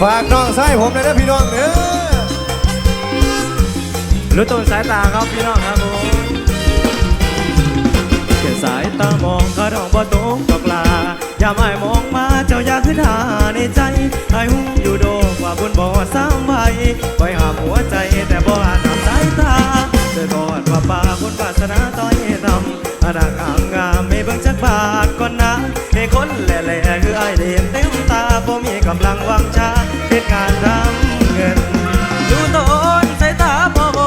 ฝากน้องไส้ผมเลยนะพี่น้องเด้อรู้ต้นสายตาครับพี่น้องครับผมแค่สายตามองก็ร้องบ่ตรงตกลา อย่าไม่มองมาเจ้าอยากขึ้นหาในใจไอ้หูอยู่โดกว่าบุญบ่สามใบคอยหาหัวใจแต่บ่อาจทำสายตาเจอกอดว่าป่าบุญวาสนาต้อยทำอาดักอ่างง กำลังวังชาเป็นการทำเงิน ดูต้นสายตาพ่อโบ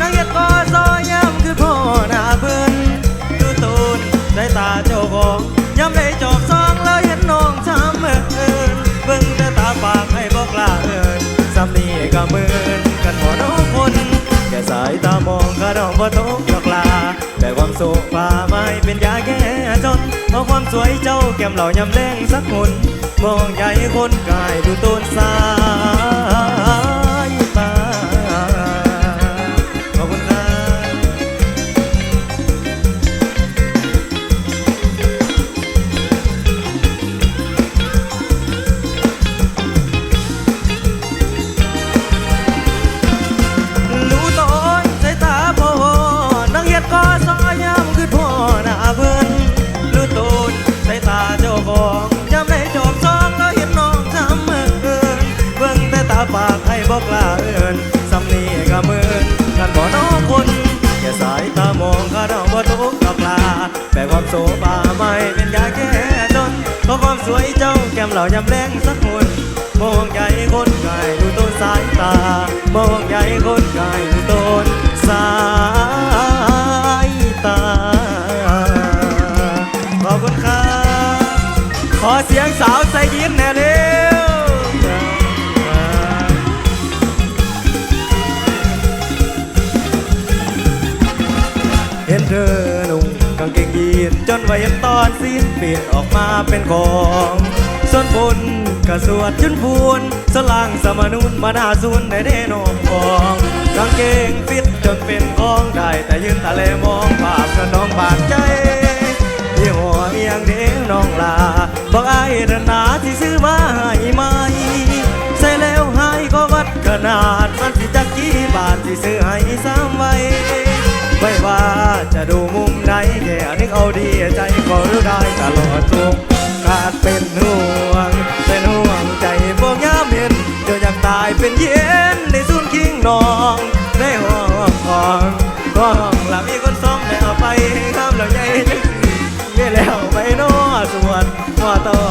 นางเฮ็ดก็ซอยย้ำคือพ่อหน้าเพิ่นดูต้นสายตาเจ้าของย้ำได้จอบซองแล้วเห็นน้องช้ำเอินเบิ่งแต่ตาปากให้บอกลาเอินสำนีก็เมือนกันหมดทุกคน แค่สายตามองก็ร้องบ่ตกดอกลาแต่ความสุขพามายเป็นยาแก้จนเพราะความสวยเจ้าแก้มเหล่ายำแรงสักคนมองใหญ่คนกายดูต้นสา แต่ความโสภาไม่เป็นยาแก้จนเพราะความสวยเจ้าแก้มเหล่ายำแรงสักคนมองใหญ่คนไกลดูต้นสายตามองใหญ่คนไกลดูต้นสายตาขอบคุณครับขอเสียงสาวใส่ยิ้มแน่เร็วเห็นเธอ จนวัยตอนสิ้นเปลี่ยนออกมาเป็นของส่วนบนกระสวดจุนพูนสลางสมนุนมาหน้าซุนในเดนมกองกางเกงฟิตจนเป็นของได้แต่ยืนทะเลมองภาพกับน้องบาดใจที่หัวเอียงเด้งน้องลาบอกไอ้เดินหนาที่ซื้อมาให้ไหมใส่แล้วให้ก็วัดขนาดมันสิจักกี่บาทที่ซื้อ ดีใจก็รู้ได้ตลอดทุกขาดเป็นห่วง เป็นห่วงใจพวกยามเห็นเดี๋ยวอยากตายเป็นเย็นในซุนคิงนอง ในห้องของห้องหลับมีคนซ้อมแล้วไปข้ามแล้วใหญ่จังสิเมื่อแล้วไปนอสวดว่าต่อ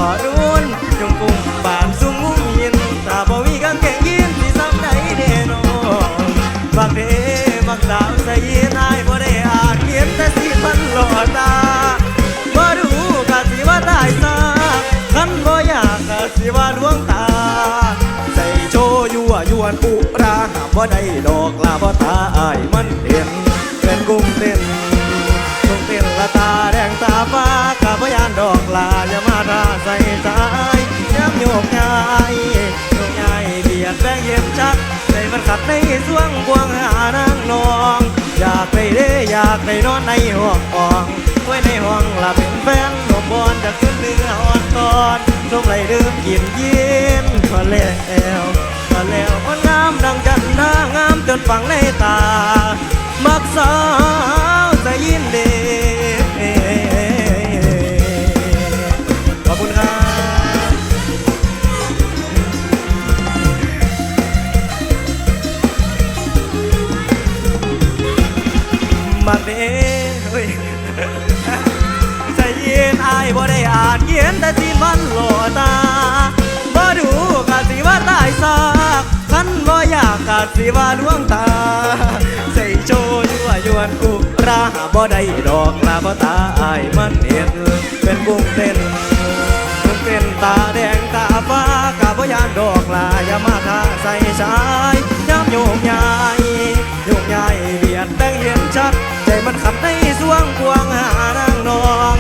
บ่ได้ดอกลาบ่ตาอายมันเด่นเป็นกุ้งเต้นกุ้งเต้นละตาแดงตาฟ้าข้าพยานดอกลาอย่ามาทาใส่ใจย้ำโยกย้ายโยกย้ายเบียดแบงเย็นชักในมันขัดในสวงบวงหานางนอง อยากไปเด้อยากไปนอนในห้องอ่องไว้ในห้องละเป็นแฟนลมบอลจากขึ้นเรืออ่อนตอนชมไหลดื่มกินเย็นพอแล้ว พอแล้วอ่อนงามดังจันทางามจนฝังในตา มักสา สิว่าดวงตา ใส่โชยั่วยวนอุราบ่ได้ดอกลาบ่ตาอายมันเห็นเป็นบุ้งเต้นบุ้งเต้นตาแดงตาฟ้ากะบ่ยานดอกลาอย่ามาทาใส่ชายย้ำโยกย้ายโยกย้ายเบียดแบงเห็นชัด ใจมันขับในสวงพวงหานางนอง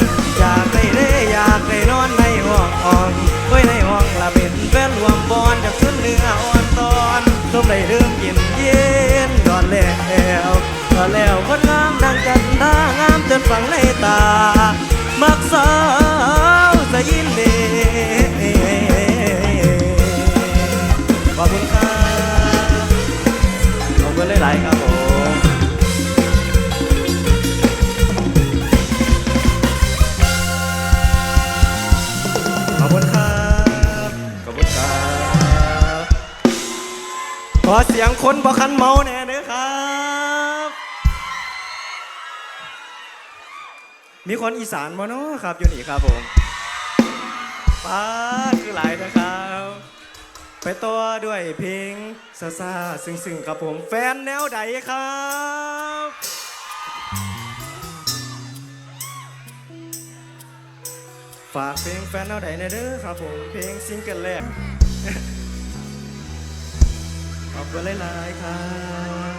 งคนบ่คันเมาแน่เด้อครับ มีคนอีสานบ่เนาะครับอยู่นี่ครับผมป้าคือหลายนะครับ ไปต่อด้วยเพลงซาซาซึ้งซึ้งๆครับผมแฟนแนวใดครับฝากเพลงแฟนแนวใดในอยเด้อครับผมเพลงซิงเกิลแรก ขอบคุณหลายๆครับ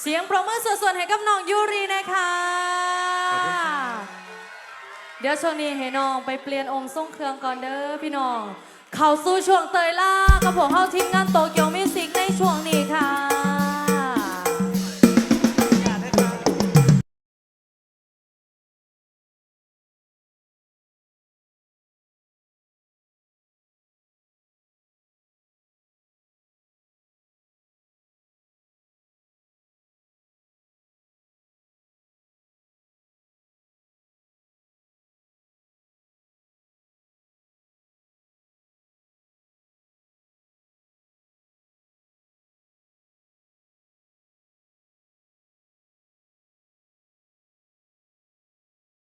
เสียงปรบมือส่วนๆให้กับน้องยูรีนะคะขอบคุณครับเดี๋ยวช่วงนี้ให้น้องไปเปลี่ยนองค์ทรงเครื่องก่อนเด้อพี่น้อง เข้าสู่ช่วงเตยล่ากับผมเข้าทีมงานโตเกียวมิวสิกในช่วงนี้ค่ะ